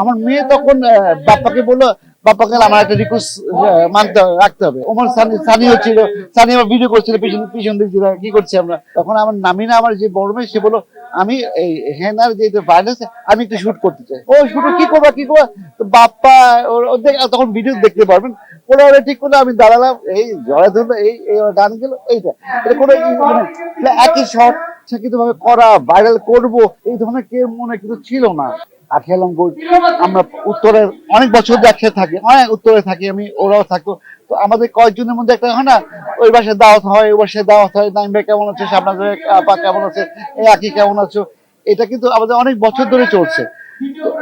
আমার মেয়ে তখন আহ, বাপ্পাকে বলল বাপ্পাকে আমার একটা রিকোয়েস্ট মানতে হবে রাখতে হবে। ওমর সানি সানি হচ্ছিল সানি আমার ভিডিও করছিল পিছন পিছন দিয়ে কি করছি আমরা? তখন আমার নামিনা আমার যে বড় মেয়ে সে বলল আমি এই হেনার যে ভাইরাস আমি একটু শুট করতে চাই। ও শুট কি করবা কি করবা? বাপ্পা তখন ভিডিও দেখতে পারবেন। ওরা ঠিক করল আমি দাঁড়ালাম এই জড়া ধরলো এই ডান গেল এইটা। কোনো মানে একই শট ইচ্ছাকৃত ভাবে করা ভাইরাল করব এই ধরনের কেউ মনে কিন্তু ছিল না। আখিয়ালাম আমরা উত্তরের অনেক বছর একসাথে থাকি অনেক উত্তরে থাকি আমি, ওরাও থাকতো তো আমাদের কয়েকজনের মধ্যে একটা, হয়, না, ওই বাসায় দাওয়াত হয়, ওই বাসায় দাওয়াত হয়, নাইম ভাই কেমন আছে ভাই আপা কেমন আছে এই আকি কেমন আছো? এটা কিন্তু আমাদের অনেক বছর ধরে চলছে।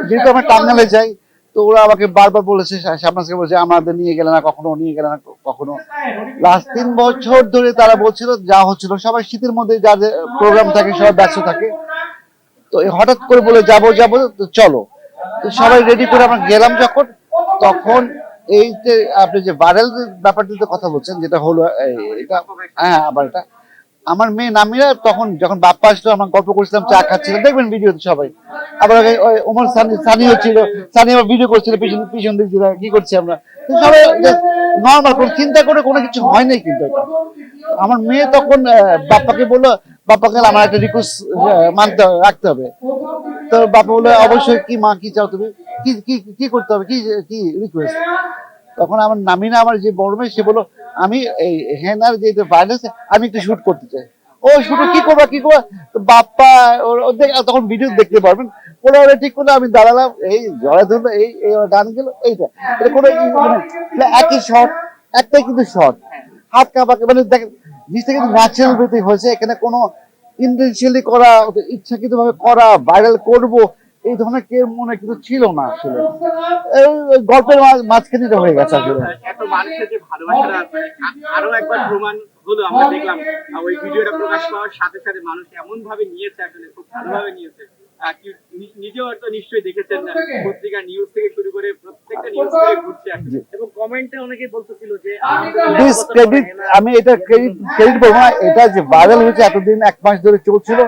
যেহেতু আমরা টাঙ্গালে যাই, তো ওরা আমাকে বারবার বলেছে শাবনাজকে বলছে, আমাদের নিয়ে গেলে না, কখনো নিয়ে গেলে না কখনো। লাস্ট তিন বছর ধরে তারা বলছিল, যা হচ্ছিল, সবাই শীতের মধ্যে যাদের প্রোগ্রাম থাকে, সবাই ব্যস্ত থাকে। তো হঠাৎ করে বলে, যাব যাব, তো চলো। তো সবাই রেডি করে আমরা গেলাম যখন, তখন এই যে আপনি যে ভাইরাল ব্যাপারটিতে কথা বলছেন, যেটা হলো এটা হ্যাঁ আবার এটা, আমার মেয়ে নামিরা তখন যখন বাপ্পা আসলো, আমরা গল্প করছিলাম, চা খাচ্ছিলাম, দেখবেন ভিডিওতে সবাই। আবার ওমর সানি সানি হচ্ছিল, সানি আমার ভিডিও করছিল, পিছন পিছন দিক কি করছি আমরা? সবাই নর্মাল কোনো চিন্তা করে কোনো কিছু হয় নাই কিন্তু আমার মেয়ে তখন বাপ্পাকে বলল বাপ্পাকে আমার একটা রিকোয়েস্ট মানতে হবে, রাখতে হবে। তো বাপ্পা বলল, অবশ্যই, কি মা, কি চাও তুমি? কি কি কি করতে হবে? কি কি রিকোয়েস্ট তখন আমার নামিনা, আমার যে বড় মেয়ে, সে বলল, আমি এই হেনার যে ভাইরাস আমি একটু শুট করতে চাই। ও শুট কি করবা কি করবা? বাপ্পা তখন ভিডিও দেখতে পারবেন। ওরা ওরা ঠিক করল আমি দাঁড়ালাম, এই জড়া ধরলো, এই ডান গেল, এইটা। এটা কোনো মানে একই শট একটাই কিন্তু শট হাত কাঁপাকে মানে দেখেন, জিনিসটা কিন্তু ন্যাচারাল ওয়েতে হয়েছে। এখানে কোনো ইন্টেনশিয়ালি করা ইচ্ছাকৃত ভাবে করা ভাইরাল করব, এই ধরনের কেউ মনে কিন্তু ছিল না আসলে। গল্পের মাঝখানে হয়ে গেছে আসলে। আরও একবার হলো, আমরা দেখলাম ওই প্রকাশ সাথে সাথে মানুষ এমন ভাবে নিয়েছে আসলে, খুব নিয়েছে। কি নিজেও নিশ্চয়ই দেখেছেন পত্রিকা নিউজ থেকে শুরু করে আমি এটা ক্রেডিট ক্রেডিট বলব না এটা যে ভাইরাল হয়েছে এতদিন এক মাস ধরে চলছিল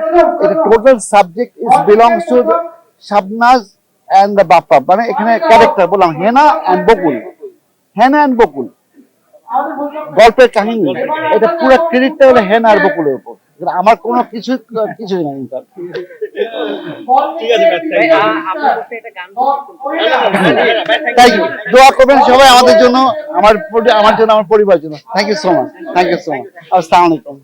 এটা total subject is belongs to Shabnaz and the Bappa মানে এখানে ক্যারেক্টার বললাম হেনা এন্ড বকুল। হেনা এন্ড বকুল। গল্পের কাহিনী। এটা পুরো ক্রেডিটটা হলো হেনা আর বকুলের উপর। আমার কোনো কিছু কিছুই নাই তার ইউ দোয়া করবেন সবাই আমাদের জন্য, আমার আমার জন্য, আমার পরিবার জন্য। Thank you so much thank you so much আসসালামু আলাইকুম।